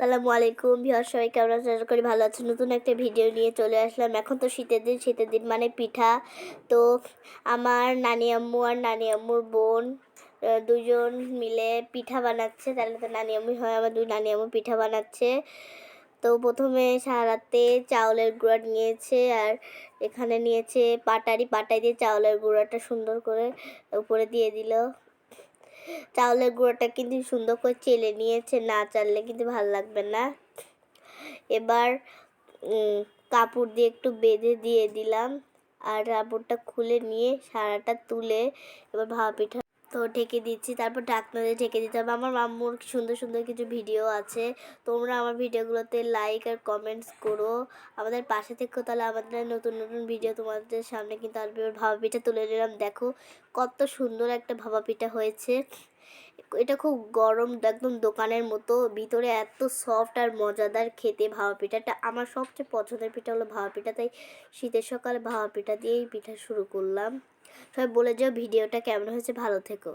সালামু আলাইকুম ভিউয়ার সবাই কেমন আছেন? আশা করি ভালো আছেন। নতুন একটা ভিডিও নিয়ে চলে আসলাম। এখন তো শীতের দিন শীতের দিন মানে পিঠা। তো আমার নানি আম্মু আর নানি আম্মুর বোন দুজন মিলে পিঠা বানাচ্ছে। তাহলে তো নানি আম্মু হয়, আমার দুই নানি আম্মু পিঠা বানাচ্ছে। তো প্রথমে সারাতে চাউলের গুঁড়া নিয়েছে আর এখানে নিয়েছে পাটারি। পাটাই দিয়ে চাউলের গুঁড়াটা সুন্দর করে উপরে দিয়ে দিল। চাউলের গুঁড়োটা কিন্তু সুন্দর করে চেলে নিয়েছে, না চাললে কিন্তু ভালো লাগবে না। এবার কাপড় দিয়ে একটু বেঁধে দিয়ে দিলাম, আর কাপড়টা খুলে নিয়ে সারাটা তুলে এবার ভাপিঠা পিঠা তো ঢেকে দিচ্ছি, তারপর ঢাকনা দিয়ে ঢেকে দিতে হবে। আমার মাম্মুর সুন্দর সুন্দর কিছু ভিডিও আছে। তোমরা আমার ভিডিওগুলোতে লাইক আর কমেন্টস করো। আমাদের পাশে থেকেও তাহলে আমাদের নতুন নতুন ভিডিও তোমাদের সামনে কিন্তু আসবে। ভাবা পিঠা তুলে নিলাম। দেখো কত সুন্দর একটা ভাবা পিঠা হয়েছে। এটা খুব গরম, একদম দোকানের মতো। ভিতরে এত সফট আর মজাদার খেতে ভাওয়া পিঠাটা। আমার সবচেয়ে পছন্দের পিঠা হলো ভাওয়া পিঠা, তাই শীতের সকালে ভাওয়া পিঠা দিয়েই পিঠা শুরু করলাম। সবাই বলে যাও ভিডিওটা কেমন হয়েছে, ভালো থেকো।